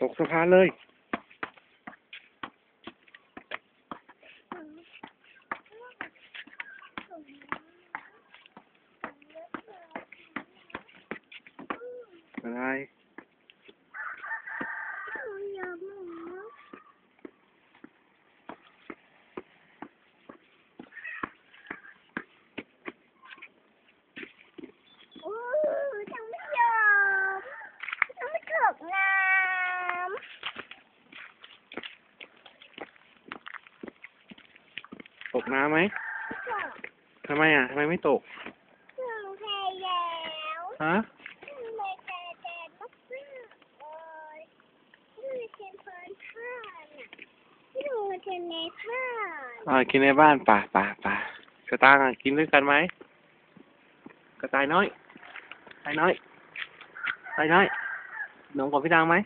ตกสะพานเลย อะไร อู้ยังไม่ยอมยังไม่ตกน้ ตกน้ำไหมำตกทำไมอะทำไมไม่ตกถึงแพแล้วฮะถึงแพแต่แต่มากๆเลยนี่เป็นเพลินผ้าน่ะที่ดูเป็นในผ้าอ่ากินในบ้านป่าป่าป่ากระตางอะกินด้วยกันไหมกระต่ายน้อยกระต่ายน้อยกระต่ายน้อยหนมกับพี่ดังไหม